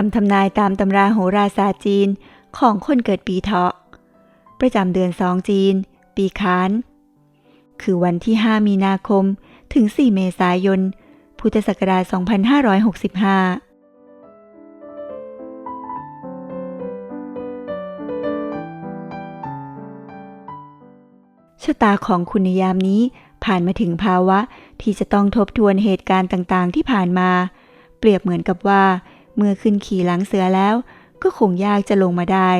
คำทำนายตามตำราโหราศาสตร์จีนของคนเกิดปีเถาะ ประจำเดือนสองจีน ปีค้าน คือวันที่ 5 มีนาคมถึง 4 เมษายน พุทธศักราช 2565ชะตาของคุณในยามนี้ผ่านมาถึงภาวะที่จะต้องทบทวนเหตุการณ์ต่างๆ ที่ผ่านมา เปรียบเหมือนกับว่า เมื่อขึ้นขี่หลังเสือแล้ว ก็คงยากจะลงมาได้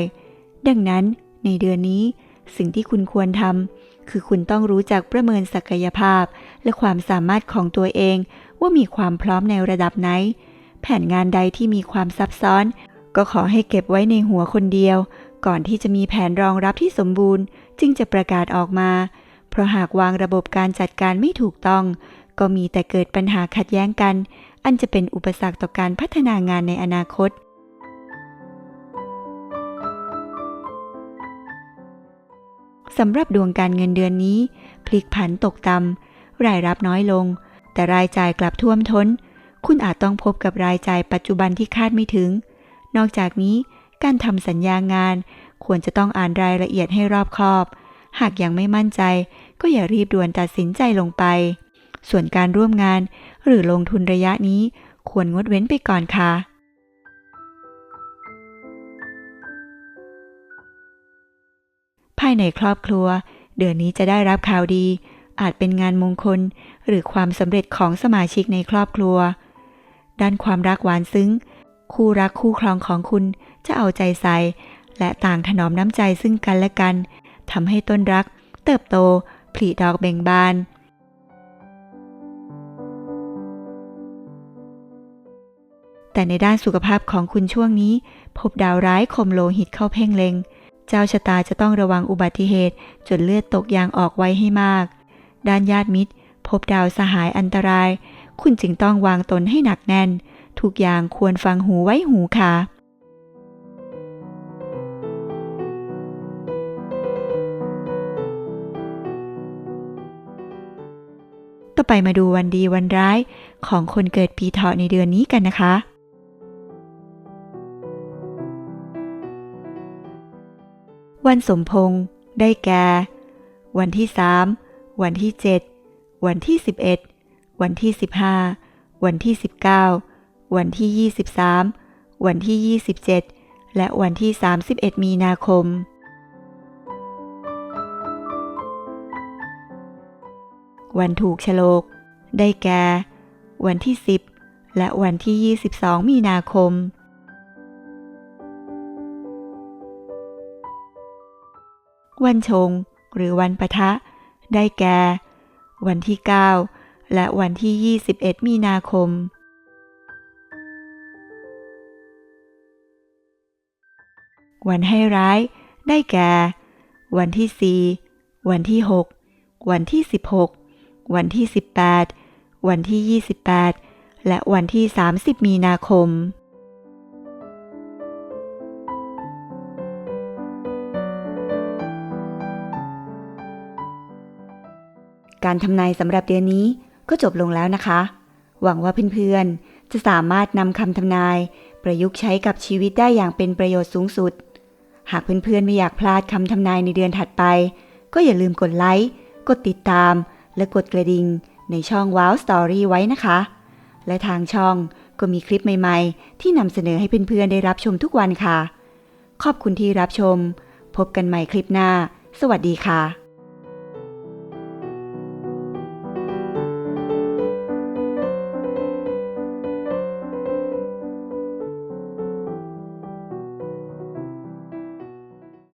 ดังนั้นในเดือนนี้สิ่งที่คุณควรทำคือคุณต้องรู้จักประเมินศักยภาพ และความสามารถของตัวเอง ว่ามีความพร้อมในระดับไหน แผนงานใดที่มีความซับซ้อน ก็ขอให้เก็บไว้ในหัวคนเดียว ก่อนที่จะมีแผนรองรับที่สมบูรณ์ จึงจะประกาศออกมา เพราะหากวางระบบการจัดการไม่ถูกต้อง ก็มีแต่เกิดปัญหาขัดแย้งกันอันจะเป็นอุปสรรคต่อการพัฒนางานในอนาคต สำหรับดวงการเงินเดือนนี้ พลิกผันตกต่ำรายรับน้อยลง แต่รายจ่ายกลับท่วมท้น คุณอาจต้องพบกับรายจ่ายปัจจุบันที่คาดไม่ถึง นอกจากนี้การทำสัญญางาน ควรจะต้องอ่านรายละเอียดให้รอบคอบ หากยังไม่มั่นใจ ก็อย่ารีบด่วนตัดสินใจลงไป ส่วนการร่วมงานหรือลงทุนระยะนี้ควรงดเว้นไปก่อนค่ะภายในครอบครัว เดือนนี้จะได้รับข่าวดี อาจเป็นงานมงคล หรือความสำเร็จของสมาชิกในครอบครัว ด้านความรักหวานซึ้ง คู่รักคู่ครองของคุณจะเอาใจใส่ และต่างถนอมน้ำใจซึ่งกันและกันทำให้ต้นรัก เติบโตผลิดอกเบ่งบาน แต่ในด้านสุขภาพของคุณช่วงนี้ พบดาวร้ายคมโลหิตเข้าเพ่งเลง เจ้าชะตาจะต้องระวังอุบัติเหตุ จนเลือดตกยางออกไว้ให้มาก ด้านญาติมิตร พบดาวสหายอันตราย คุณจึงต้องวางตนให้หนักแน่น ทุกอย่างควรฟังหูไว้หูค่ะต่อไปมาดูวันดีวันร้ายของคนเกิดปีเถาะในเดือนนี้กันนะคะ วันสมพงษ์ได้แก่ วันที่3วันที่7วันที่11วันที่15วันที่19วันที่23วันที่27และวันที่31มีนาคม วันถูกฉลก ได้แก่ วันที่10และวันที่22มีนาคม วันชง หรือวันปะทะ ได้แก่ วันที่ 9 และวันที่ 21 มีนาคม วันให้ร้าย ได้แก่ วันที่ 4 วันที่ 6 วันที่ 16 วันที่ 18 วันที่ 28 และวันที่ 30 มีนาคม การทำนายสำหรับเดือนนี้ก็จบลงแล้วนะคะ หวังว่าเพื่อนๆ จะสามารถนำคำทำนาย ประยุกต์ใช้กับชีวิตได้อย่างเป็นประโยชน์สูงสุด หากเพื่อนๆ ไม่อยากพลาดคำทำนายในเดือนถัดไป ก็อย่าลืมกดไลค์ กดติดตาม และกดกระดิ่งในช่อง Wow Story ไว้นะคะ และทางช่องก็มีคลิปใหม่ๆ ที่นำเสนอให้เพื่อนๆ ได้รับชมทุกวันค่ะ ขอบคุณที่รับชม พบกันใหม่คลิปหน้า สวัสดีค่ะ